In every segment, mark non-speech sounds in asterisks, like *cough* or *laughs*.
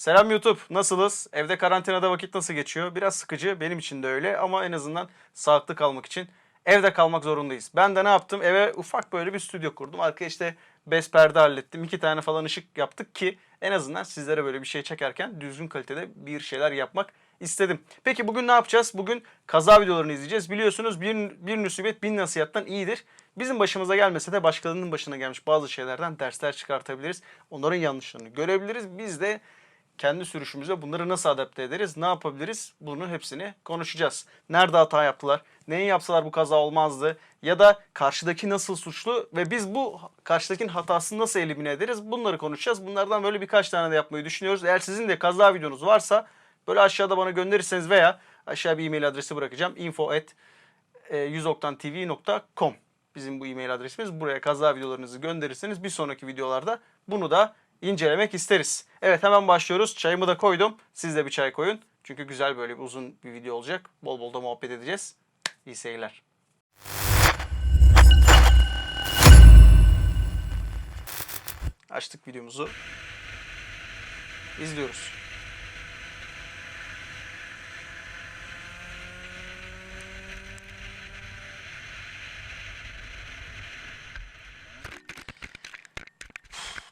Selam YouTube. Nasılız? Evde karantinada vakit nasıl geçiyor? Biraz sıkıcı. Benim için de öyle ama en azından sağlıklı kalmak için evde kalmak zorundayız. Ben de ne yaptım? Eve ufak böyle bir stüdyo kurdum. Arkaya işte bez perde hallettim. İki tane falan ışık yaptık ki en azından sizlere böyle bir şey çekerken düzgün kalitede bir şeyler yapmak istedim. Peki bugün ne yapacağız? Bugün kaza videolarını izleyeceğiz. Biliyorsunuz bir, bir musibet bin nasihattan iyidir. Bizim başımıza gelmese de başkalarının başına gelmiş bazı şeylerden dersler çıkartabiliriz. Onların yanlışlarını görebiliriz. Biz de kendi sürüşümüze bunları nasıl adapte ederiz, ne yapabiliriz bunu hepsini konuşacağız. Nerede hata yaptılar, neyi yapsalar bu kaza olmazdı ya da karşıdaki nasıl suçlu ve biz bu karşıdakinin hatasını nasıl elimine ederiz bunları konuşacağız. Bunlardan böyle birkaç tane de yapmayı düşünüyoruz. Eğer sizin de kaza videonuz varsa böyle aşağıda bana gönderirseniz veya aşağı bir e-mail adresi bırakacağım. info at e, 100oktantv.com bizim bu e-mail adresimiz. Buraya kaza videolarınızı gönderirseniz bir sonraki videolarda bunu da incelemek isteriz. Evet hemen başlıyoruz. Çayımı da koydum. Siz de bir çay koyun. Çünkü güzel böyle bir uzun bir video olacak. Bol bol da muhabbet edeceğiz. İyi seyirler. Açtık videomuzu. İzliyoruz.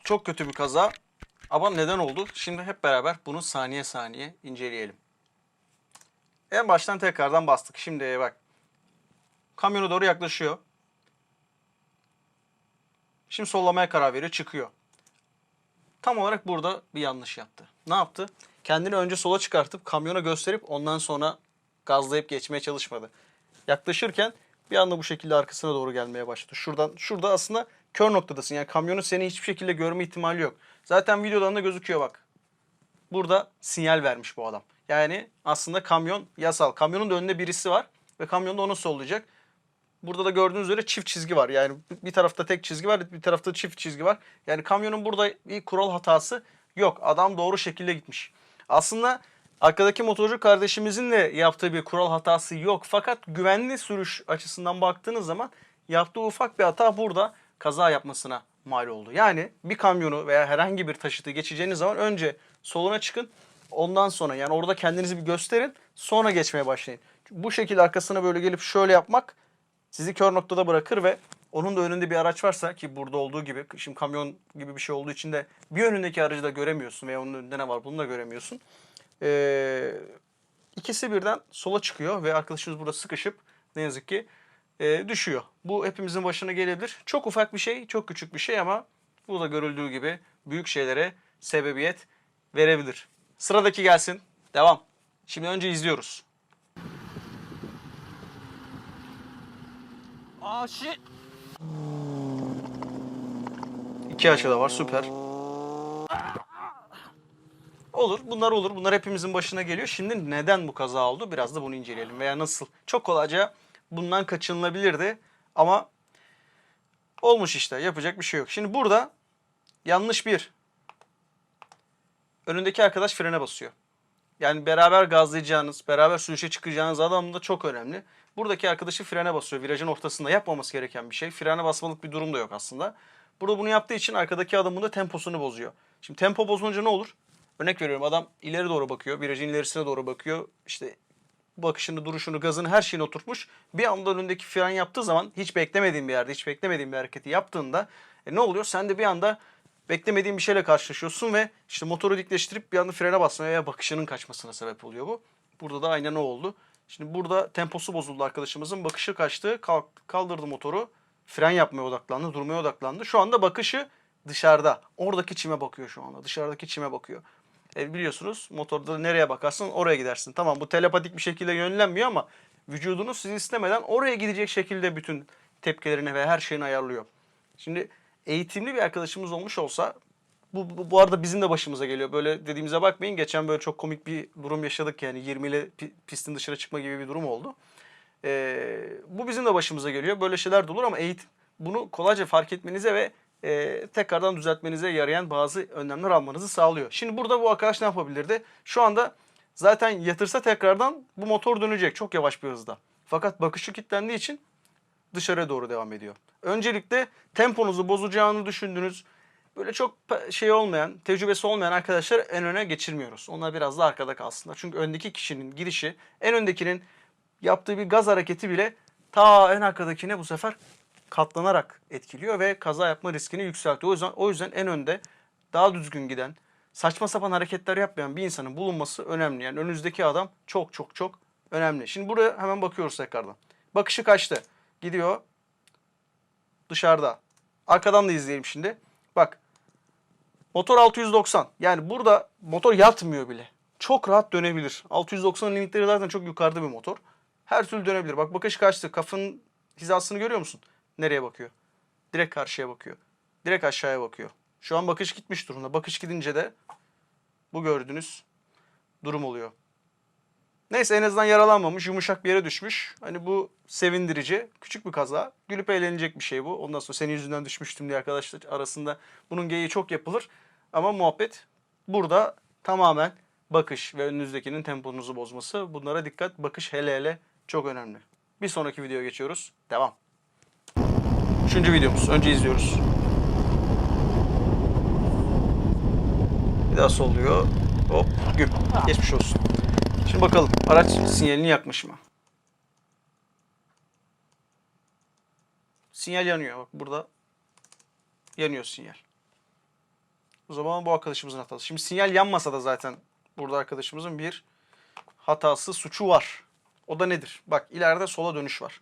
Çok kötü bir kaza. Ama neden oldu? Şimdi hep beraber bunu saniye saniye inceleyelim. En baştan tekrardan bastık. Şimdi bak. Kamyona doğru yaklaşıyor. Şimdi sollamaya karar veriyor. Çıkıyor. Tam olarak burada bir yanlış yaptı. Ne yaptı? Kendini önce sola çıkartıp kamyona gösterip ondan sonra gazlayıp geçmeye çalışmadı. Yaklaşırken bir anda bu şekilde arkasına doğru gelmeye başladı. Şuradan şurada aslında kör noktadasın. Yani kamyonun seni hiçbir şekilde görme ihtimali yok. Zaten videodan da gözüküyor bak. Burada sinyal vermiş bu adam. Yani aslında kamyon yasal. Kamyonun da önünde birisi var ve kamyon da onu sollayacak. Burada da gördüğünüz üzere çift çizgi var. Yani bir tarafta tek çizgi var, bir tarafta çift çizgi var. Yani kamyonun burada bir kural hatası yok. Adam doğru şekilde gitmiş. Aslında arkadaki motorcu kardeşimizin de yaptığı bir kural hatası yok. Fakat güvenli sürüş açısından baktığınız zaman yaptığı ufak bir hata burada kaza yapmasına mal oldu. Yani bir kamyonu veya herhangi bir taşıtı geçeceğiniz zaman önce soluna çıkın. Ondan sonra yani orada kendinizi bir gösterin. Sonra geçmeye başlayın. Bu şekilde arkasına böyle gelip şöyle yapmak sizi kör noktada bırakır ve onun da önünde bir araç varsa ki burada olduğu gibi şimdi kamyon gibi bir şey olduğu için de bir önündeki aracı da göremiyorsun veya onun önünde ne var bunu da göremiyorsun. Ee, ikisi birden sola çıkıyor ve arkadaşımız burada sıkışıp ne yazık ki e, düşüyor. Bu hepimizin başına gelebilir. Çok ufak bir şey, çok küçük bir şey ama bu da görüldüğü gibi büyük şeylere sebebiyet verebilir. Sıradaki gelsin. Devam. Şimdi önce izliyoruz. 아 씨. İki aşağıda var süper. Olur bunlar olur. Bunlar hepimizin başına geliyor. Şimdi neden bu kaza oldu? Biraz da bunu inceleyelim. Veya nasıl? Çok kolayca bundan kaçınılabilirdi. Ama olmuş işte. Yapacak bir şey yok. Şimdi burada yanlış bir. Önündeki arkadaş frene basıyor. Yani beraber gazlayacağınız, beraber sürüşe çıkacağınız adam da çok önemli. Buradaki arkadaşı frene basıyor. Virajın ortasında yapmaması gereken bir şey. Frene basmalık bir durum da yok aslında. Burada bunu yaptığı için arkadaki adamın da temposunu bozuyor. Şimdi tempo bozulunca ne olur? Örnek veriyorum adam ileri doğru bakıyor. Virajın ilerisine doğru bakıyor. İşte bakışını, duruşunu, gazını her şeyini oturtmuş. Bir anda önündeki fren yaptığı zaman hiç beklemediğin bir yerde, hiç beklemediğin bir hareketi yaptığında e, ne oluyor? Sen de bir anda beklemediğin bir şeyle karşılaşıyorsun ve işte motoru dikleştirip bir anda frene basmaya veya bakışının kaçmasına sebep oluyor bu. Burada da aynen o oldu. Şimdi burada temposu bozuldu arkadaşımızın. Bakışı kaçtı. Kaldırdı motoru. Fren yapmaya odaklandı. Durmaya odaklandı. Şu anda bakışı dışarıda. Oradaki çime bakıyor şu anda. Dışarıdaki çime bakıyor. E biliyorsunuz motorda nereye bakarsın oraya gidersin. Tamam bu telepatik bir şekilde yönlenmiyor ama vücudunuz sizi istemeden oraya gidecek şekilde bütün tepkilerini ve her şeyini ayarlıyor. Şimdi eğitimli bir arkadaşımız olmuş olsa bu, bu, bu arada bizim de başımıza geliyor. Böyle dediğimize bakmayın. Geçen böyle çok komik bir durum yaşadık yani 20 ile pi- pistin dışarı çıkma gibi bir durum oldu. Ee, bu bizim de başımıza geliyor. Böyle şeyler de olur ama eğitim bunu kolayca fark etmenize ve e, tekrardan düzeltmenize yarayan bazı önlemler almanızı sağlıyor. Şimdi burada bu arkadaş ne yapabilirdi? Şu anda zaten yatırsa tekrardan bu motor dönecek çok yavaş bir hızda. Fakat bakışı kilitlendiği için dışarıya doğru devam ediyor. Öncelikle temponuzu bozacağını düşündünüz. böyle çok şey olmayan, tecrübesi olmayan arkadaşlar en öne geçirmiyoruz. Onlar biraz da arkada kalsınlar. Çünkü öndeki kişinin girişi, en öndekinin yaptığı bir gaz hareketi bile ta en arkadakine bu sefer katlanarak etkiliyor ve kaza yapma riskini yükseltiyor. O yüzden, o yüzden en önde daha düzgün giden, saçma sapan hareketler yapmayan bir insanın bulunması önemli. Yani önünüzdeki adam çok çok çok önemli. Şimdi buraya hemen bakıyoruz tekrardan. Bakışı kaçtı. Gidiyor dışarıda. Arkadan da izleyelim şimdi. Bak. Motor 690. Yani burada motor yatmıyor bile. Çok rahat dönebilir. 690 limitleri zaten çok yukarıda bir motor. Her türlü dönebilir. Bak bakış kaçtı. Kafanın hizasını görüyor musun? Nereye bakıyor? Direkt karşıya bakıyor. Direkt aşağıya bakıyor. Şu an bakış gitmiş durumda. Bakış gidince de bu gördüğünüz durum oluyor. Neyse en azından yaralanmamış, yumuşak bir yere düşmüş. Hani bu sevindirici. Küçük bir kaza. Gülüp eğlenecek bir şey bu. Ondan sonra senin yüzünden düşmüştüm diye arkadaşlar arasında bunun geyiği çok yapılır. Ama muhabbet burada tamamen bakış ve önünüzdekinin temponuzu bozması. Bunlara dikkat. Bakış hele hele çok önemli. Bir sonraki videoya geçiyoruz. Devam. Üçüncü videomuz. Önce izliyoruz. Bir daha solluyor. Hop güm. Geçmiş olsun. Şimdi bakalım araç sinyalini yakmış mı? Sinyal yanıyor. Bak burada yanıyor sinyal. O zaman bu arkadaşımızın hatası. Şimdi sinyal yanmasa da zaten burada arkadaşımızın bir hatası, suçu var. O da nedir? Bak ileride sola dönüş var.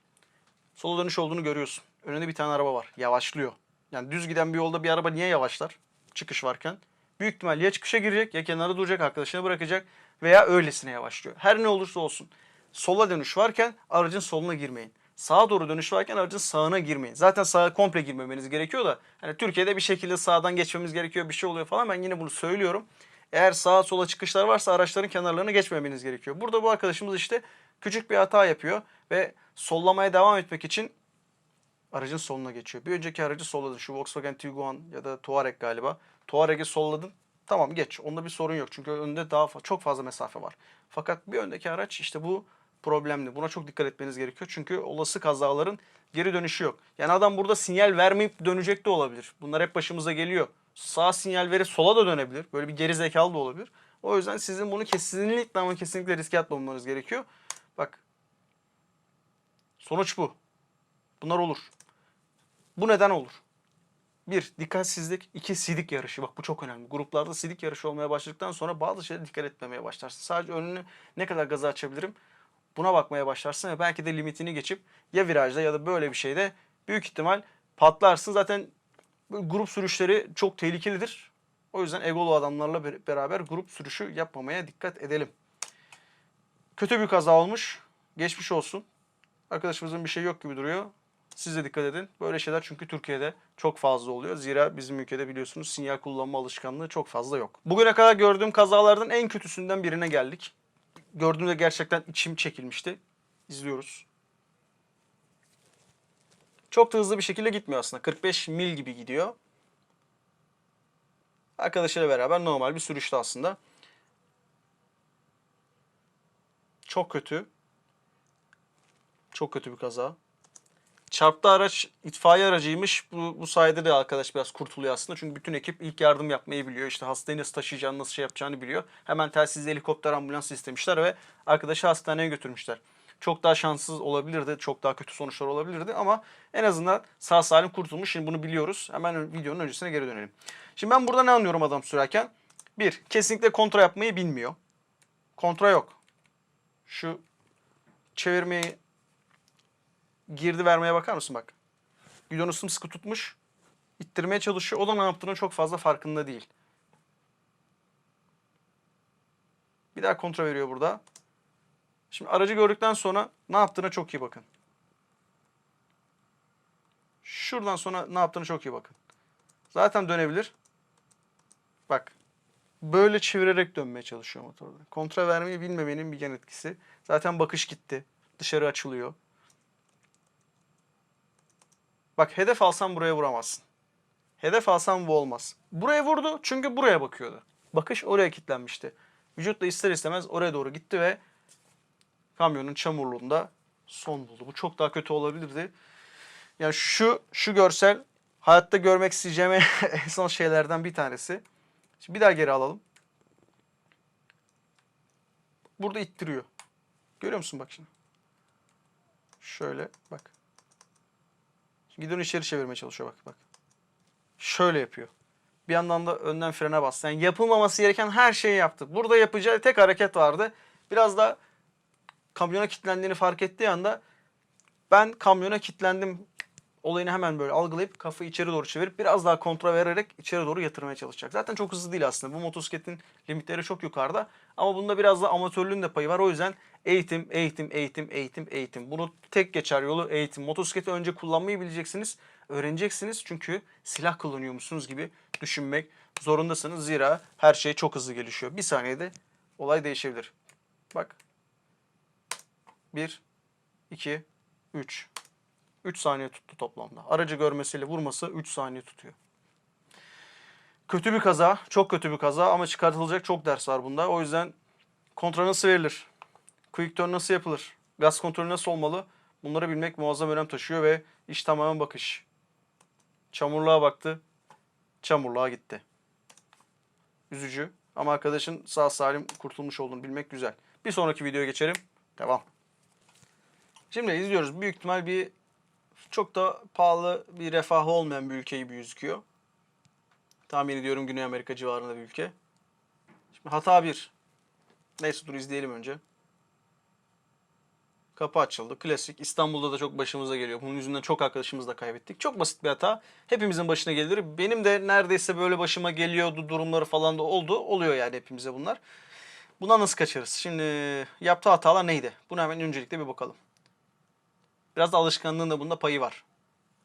Sola dönüş olduğunu görüyorsun. Önünde bir tane araba var. Yavaşlıyor. Yani düz giden bir yolda bir araba niye yavaşlar? Çıkış varken. Büyük ihtimal ya çıkışa girecek ya kenara duracak arkadaşını bırakacak veya öylesine yavaşlıyor. Her ne olursa olsun. Sola dönüş varken aracın soluna girmeyin. Sağa doğru dönüş varken aracın sağına girmeyin. Zaten sağa komple girmemeniz gerekiyor da hani Türkiye'de bir şekilde sağdan geçmemiz gerekiyor bir şey oluyor falan ben yine bunu söylüyorum. Eğer sağa sola çıkışlar varsa araçların kenarlarına geçmemeniz gerekiyor. Burada bu arkadaşımız işte küçük bir hata yapıyor ve sollamaya devam etmek için aracın soluna geçiyor. Bir önceki aracı solladın. Şu Volkswagen Tiguan ya da Touareg galiba. Touareg'i solladın. Tamam geç. Onda bir sorun yok. Çünkü önde daha fa- çok fazla mesafe var. Fakat bir öndeki araç işte bu problemli. Buna çok dikkat etmeniz gerekiyor. Çünkü olası kazaların geri dönüşü yok. Yani adam burada sinyal vermeyip dönecek de olabilir. Bunlar hep başımıza geliyor. Sağ sinyal verip sola da dönebilir. Böyle bir geri zekalı da olabilir. O yüzden sizin bunu kesinlikle ama kesinlikle riske atmamanız gerekiyor. Bak. Sonuç bu. Bunlar olur. Bu neden olur? Bir, dikkatsizlik. iki sidik yarışı. Bak bu çok önemli. Gruplarda sidik yarışı olmaya başladıktan sonra bazı şeylere dikkat etmemeye başlarsın. Sadece önünü ne kadar gaza açabilirim buna bakmaya başlarsın ve belki de limitini geçip ya virajda ya da böyle bir şeyde büyük ihtimal patlarsın. Zaten grup sürüşleri çok tehlikelidir. O yüzden egolu adamlarla ber- beraber grup sürüşü yapmamaya dikkat edelim. Kötü bir kaza olmuş. Geçmiş olsun. Arkadaşımızın bir şey yok gibi duruyor. Siz de dikkat edin. Böyle şeyler çünkü Türkiye'de çok fazla oluyor. Zira bizim ülkede biliyorsunuz sinyal kullanma alışkanlığı çok fazla yok. Bugüne kadar gördüğüm kazalardan en kötüsünden birine geldik. Gördüğümde gerçekten içim çekilmişti. İzliyoruz. Çok da hızlı bir şekilde gitmiyor aslında. 45 mil gibi gidiyor. Arkadaşıyla beraber normal bir sürüşte aslında. Çok kötü. Çok kötü bir kaza. Çarptı araç itfaiye aracıymış. Bu, bu sayede de arkadaş biraz kurtuluyor aslında. Çünkü bütün ekip ilk yardım yapmayı biliyor. İşte hastayı nasıl taşıyacağını, nasıl şey yapacağını biliyor. Hemen telsizle helikopter ambulans istemişler ve arkadaşı hastaneye götürmüşler. Çok daha şanssız olabilirdi. Çok daha kötü sonuçlar olabilirdi ama en azından sağ salim kurtulmuş. Şimdi bunu biliyoruz. Hemen videonun öncesine geri dönelim. Şimdi ben burada ne anlıyorum adam sürerken? Bir, kesinlikle kontra yapmayı bilmiyor. Kontra yok. Şu çevirmeyi girdi vermeye bakar mısın bak. Gidonu sımsıkı tutmuş. ittirmeye çalışıyor. O da ne yaptığının çok fazla farkında değil. Bir daha kontrol veriyor burada. Şimdi aracı gördükten sonra ne yaptığına çok iyi bakın. Şuradan sonra ne yaptığını çok iyi bakın. Zaten dönebilir. Bak. Böyle çevirerek dönmeye çalışıyor motorda. Kontra vermeyi bilmemenin bir yan etkisi. Zaten bakış gitti. Dışarı açılıyor. Bak hedef alsan buraya vuramazsın. Hedef alsan bu olmaz. Buraya vurdu çünkü buraya bakıyordu. Bakış oraya kilitlenmişti. Vücut da ister istemez oraya doğru gitti ve kamyonun çamurluğunda son buldu. Bu çok daha kötü olabilirdi. Yani şu şu görsel hayatta görmek isteyeceğim *laughs* en son şeylerden bir tanesi. Şimdi bir daha geri alalım. Burada ittiriyor. Görüyor musun bak şimdi? Şöyle bak. Gidiyor içeri çevirmeye çalışıyor bak bak. Şöyle yapıyor. Bir yandan da önden frene bastı. Yani yapılmaması gereken her şeyi yaptı. Burada yapacağı tek hareket vardı. Biraz da kamyona kilitlendiğini fark ettiği anda ben kamyona kilitlendim olayını hemen böyle algılayıp kafayı içeri doğru çevirip biraz daha kontra vererek içeri doğru yatırmaya çalışacak. Zaten çok hızlı değil aslında. Bu motosikletin limitleri çok yukarıda. Ama bunda biraz da amatörlüğün de payı var. O yüzden eğitim, eğitim, eğitim, eğitim, eğitim. Bunu tek geçer yolu eğitim. Motosikleti önce kullanmayı bileceksiniz. Öğreneceksiniz çünkü silah kullanıyormuşsunuz gibi düşünmek zorundasınız. Zira her şey çok hızlı gelişiyor. Bir saniyede olay değişebilir. Bak. 1, 2, 3. 3 saniye tuttu toplamda. Aracı görmesiyle vurması 3 saniye tutuyor. Kötü bir kaza, çok kötü bir kaza ama çıkartılacak çok ders var bunda. O yüzden kontrol nasıl verilir? Quick turn nasıl yapılır? Gaz kontrolü nasıl olmalı? Bunları bilmek muazzam önem taşıyor ve iş tamamen bakış. Çamurluğa baktı, çamurluğa gitti. Üzücü ama arkadaşın sağ salim kurtulmuş olduğunu bilmek güzel. Bir sonraki videoya geçelim. Devam. Şimdi izliyoruz. Büyük ihtimal bir çok da pahalı bir refahı olmayan bir ülke gibi gözüküyor. Tahmin ediyorum Güney Amerika civarında bir ülke. Şimdi hata bir. Neyse dur izleyelim önce. Kapı açıldı. Klasik. İstanbul'da da çok başımıza geliyor. Bunun yüzünden çok arkadaşımızı da kaybettik. Çok basit bir hata. Hepimizin başına gelir. Benim de neredeyse böyle başıma geliyordu durumları falan da oldu. Oluyor yani hepimize bunlar. Buna nasıl kaçarız? Şimdi yaptığı hatalar neydi? Buna hemen öncelikle bir bakalım. Biraz da alışkanlığın da bunda payı var.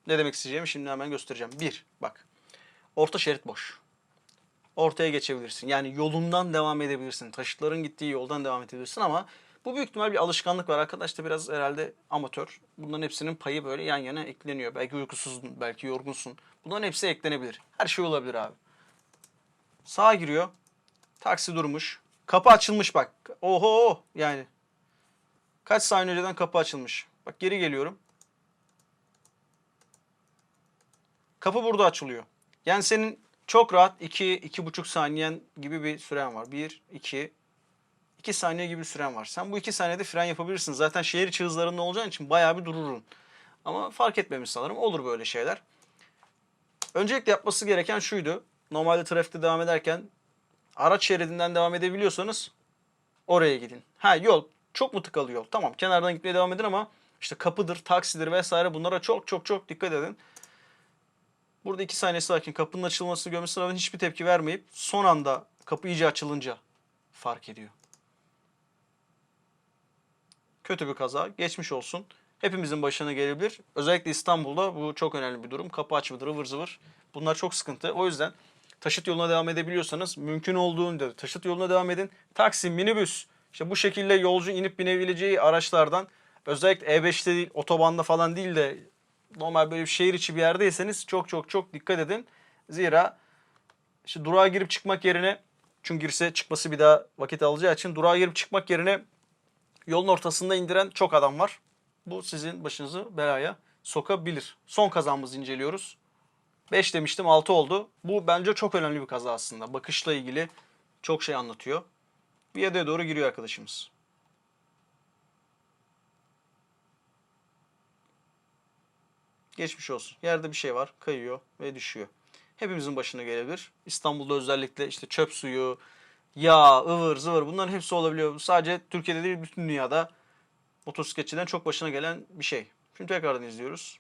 Ne demek isteyeceğimi şimdi hemen göstereceğim. Bir, bak. Orta şerit boş. Ortaya geçebilirsin. Yani yolundan devam edebilirsin. Taşıtların gittiği yoldan devam edebilirsin ama bu büyük ihtimal bir alışkanlık var. Arkadaş da biraz herhalde amatör. Bunların hepsinin payı böyle yan yana ekleniyor. Belki uykusuzdun, belki yorgunsun. Bunların hepsi eklenebilir. Her şey olabilir abi. Sağa giriyor. Taksi durmuş. Kapı açılmış bak. Oho yani. Kaç saniye önceden kapı açılmış. Bak geri geliyorum. Kapı burada açılıyor. Yani senin çok rahat 2 2,5 saniyen gibi bir süren var. 1 2 2 saniye gibi bir süren var. Sen bu 2 saniyede fren yapabilirsin. Zaten şehir içi hızlarında olacağın için bayağı bir dururun. Ama fark etmemiş sanırım. Olur böyle şeyler. Öncelikle yapması gereken şuydu. Normalde trafikte devam ederken araç şeridinden devam edebiliyorsanız oraya gidin. Ha yol çok mu tıkalı yol? Tamam kenardan gitmeye devam edin ama işte kapıdır, taksidir vesaire bunlara çok çok çok dikkat edin. Burada iki saniye sakin kapının açılmasını görmesine rağmen hiçbir tepki vermeyip son anda kapı iyice açılınca fark ediyor. Kötü bir kaza. Geçmiş olsun. Hepimizin başına gelebilir. Özellikle İstanbul'da bu çok önemli bir durum. Kapı açmadır, ıvır zıvır. Bunlar çok sıkıntı. O yüzden taşıt yoluna devam edebiliyorsanız mümkün olduğunca taşıt yoluna devam edin. Taksi, minibüs, işte bu şekilde yolcu inip binebileceği araçlardan özellikle E5'te değil, otobanda falan değil de normal böyle bir şehir içi bir yerdeyseniz çok çok çok dikkat edin. Zira işte durağa girip çıkmak yerine çünkü girse çıkması bir daha vakit alacağı için durağa girip çıkmak yerine yolun ortasında indiren çok adam var. Bu sizin başınızı belaya sokabilir. Son kazamızı inceliyoruz. 5 demiştim 6 oldu. Bu bence çok önemli bir kaza aslında. Bakışla ilgili çok şey anlatıyor. Bir yere doğru giriyor arkadaşımız. Geçmiş olsun. Yerde bir şey var. Kayıyor ve düşüyor. Hepimizin başına gelebilir. İstanbul'da özellikle işte çöp suyu, yağ, ıvır zıvır bunların hepsi olabiliyor. Sadece Türkiye'de değil bütün dünyada motosikletçiden çok başına gelen bir şey. Şimdi tekrardan izliyoruz.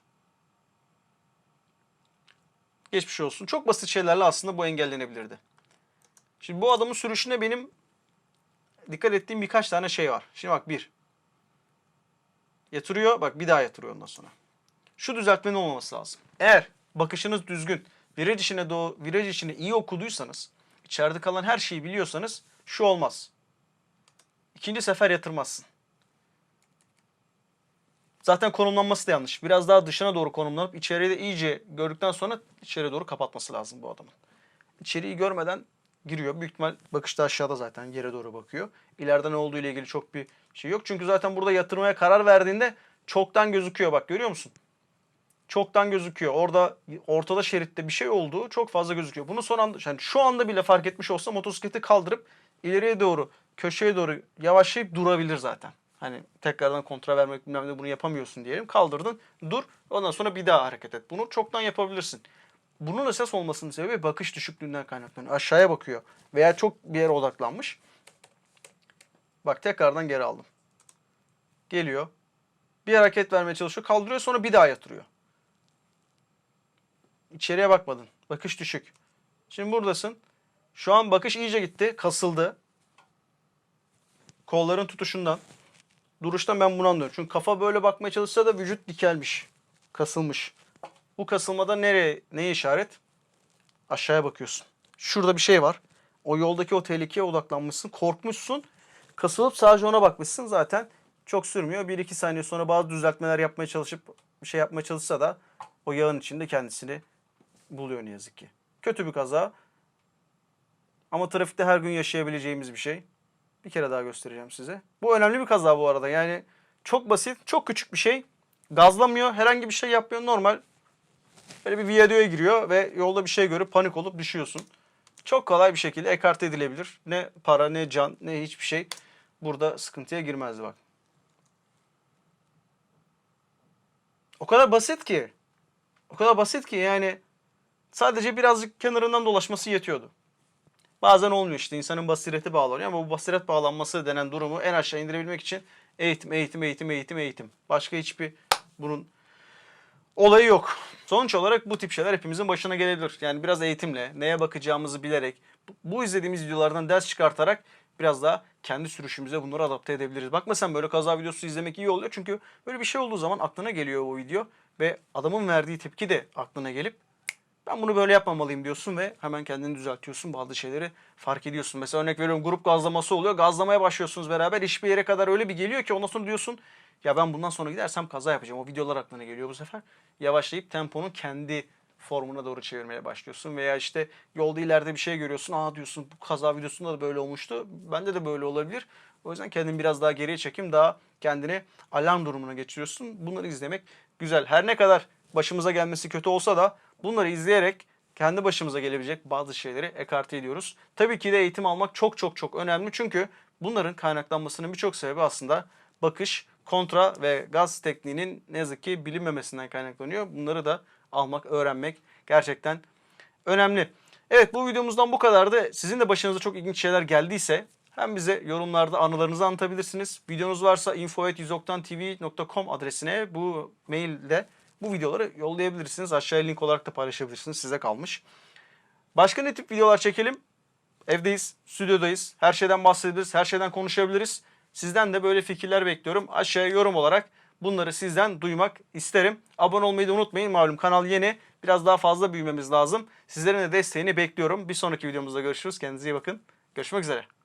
Geçmiş olsun. Çok basit şeylerle aslında bu engellenebilirdi. Şimdi bu adamın sürüşüne benim dikkat ettiğim birkaç tane şey var. Şimdi bak bir. Yatırıyor. Bak bir daha yatırıyor ondan sonra. Şu düzeltmenin olmaması lazım. Eğer bakışınız düzgün, viraj içine doğu, viraj içine iyi okuduysanız, içeride kalan her şeyi biliyorsanız şu olmaz. İkinci sefer yatırmazsın. Zaten konumlanması da yanlış. Biraz daha dışına doğru konumlanıp içeriği de iyice gördükten sonra içeriye doğru kapatması lazım bu adamın. İçeriği görmeden giriyor. Büyük ihtimal bakışta aşağıda zaten yere doğru bakıyor. İleride ne olduğu ile ilgili çok bir şey yok. Çünkü zaten burada yatırmaya karar verdiğinde çoktan gözüküyor. Bak görüyor musun? Çoktan gözüküyor. Orada ortada şeritte bir şey olduğu çok fazla gözüküyor. Bunu son anda yani şu anda bile fark etmiş olsa motosikleti kaldırıp ileriye doğru köşeye doğru yavaşlayıp durabilir zaten. Hani tekrardan kontra vermek bilmem ne bunu yapamıyorsun diyelim. Kaldırdın dur ondan sonra bir daha hareket et. Bunu çoktan yapabilirsin. Bunun esas olmasının sebebi bakış düşüklüğünden kaynaklanıyor. Aşağıya bakıyor veya çok bir yere odaklanmış. Bak tekrardan geri aldım. Geliyor. Bir hareket vermeye çalışıyor. Kaldırıyor sonra bir daha yatırıyor. İçeriye bakmadın. Bakış düşük. Şimdi buradasın. Şu an bakış iyice gitti. Kasıldı. Kolların tutuşundan. Duruştan ben bunu anlıyorum. Çünkü kafa böyle bakmaya çalışsa da vücut dikelmiş. Kasılmış. Bu kasılmada nereye, neye işaret? Aşağıya bakıyorsun. Şurada bir şey var. O yoldaki o tehlikeye odaklanmışsın. Korkmuşsun. Kasılıp sadece ona bakmışsın. Zaten çok sürmüyor. 1-2 saniye sonra bazı düzeltmeler yapmaya çalışıp bir şey yapmaya çalışsa da o yağın içinde kendisini buluyor ne yazık ki. Kötü bir kaza. Ama trafikte her gün yaşayabileceğimiz bir şey. Bir kere daha göstereceğim size. Bu önemli bir kaza bu arada. Yani çok basit, çok küçük bir şey. Gazlamıyor, herhangi bir şey yapmıyor. Normal böyle bir viyadüğe giriyor ve yolda bir şey görüp panik olup düşüyorsun. Çok kolay bir şekilde ekarte edilebilir. Ne para, ne can, ne hiçbir şey burada sıkıntıya girmezdi bak. O kadar basit ki. O kadar basit ki yani sadece birazcık kenarından dolaşması yetiyordu. Bazen olmuyor işte insanın basireti bağlanıyor ama bu basiret bağlanması denen durumu en aşağı indirebilmek için eğitim, eğitim, eğitim, eğitim, eğitim. Başka hiçbir bunun olayı yok. Sonuç olarak bu tip şeyler hepimizin başına gelebilir. Yani biraz eğitimle, neye bakacağımızı bilerek, bu- izlediğimiz videolardan ders çıkartarak biraz daha kendi sürüşümüze bunları adapte edebiliriz. Bakma sen böyle kaza videosu izlemek iyi oluyor. Çünkü böyle bir şey olduğu zaman aklına geliyor o video ve adamın verdiği tepki de aklına gelip ben bunu böyle yapmamalıyım diyorsun ve hemen kendini düzeltiyorsun. Bazı şeyleri fark ediyorsun. Mesela örnek veriyorum grup gazlaması oluyor. Gazlamaya başlıyorsunuz beraber. Hiçbir yere kadar öyle bir geliyor ki ondan sonra diyorsun ya ben bundan sonra gidersem kaza yapacağım. O videolar aklına geliyor bu sefer. Yavaşlayıp temponun kendi formuna doğru çevirmeye başlıyorsun. Veya işte yolda ileride bir şey görüyorsun. Aa diyorsun bu kaza videosunda da böyle olmuştu. Bende de böyle olabilir. O yüzden kendini biraz daha geriye çekim daha kendini alarm durumuna geçiriyorsun. Bunları izlemek güzel. Her ne kadar başımıza gelmesi kötü olsa da bunları izleyerek kendi başımıza gelebilecek bazı şeyleri ekarte ediyoruz. Tabii ki de eğitim almak çok çok çok önemli. Çünkü bunların kaynaklanmasının birçok sebebi aslında bakış, kontra ve gaz tekniğinin ne yazık ki bilinmemesinden kaynaklanıyor. Bunları da almak, öğrenmek gerçekten önemli. Evet bu videomuzdan bu kadardı. Sizin de başınıza çok ilginç şeyler geldiyse hem bize yorumlarda anılarınızı anlatabilirsiniz. Videonuz varsa info.100.tv.com adresine bu mailde bu videoları yollayabilirsiniz. Aşağıya link olarak da paylaşabilirsiniz. Size kalmış. Başka ne tip videolar çekelim? Evdeyiz, stüdyodayız. Her şeyden bahsedebiliriz, her şeyden konuşabiliriz. Sizden de böyle fikirler bekliyorum. Aşağıya yorum olarak bunları sizden duymak isterim. Abone olmayı da unutmayın. Malum kanal yeni. Biraz daha fazla büyümemiz lazım. Sizlerin de desteğini bekliyorum. Bir sonraki videomuzda görüşürüz. Kendinize iyi bakın. Görüşmek üzere.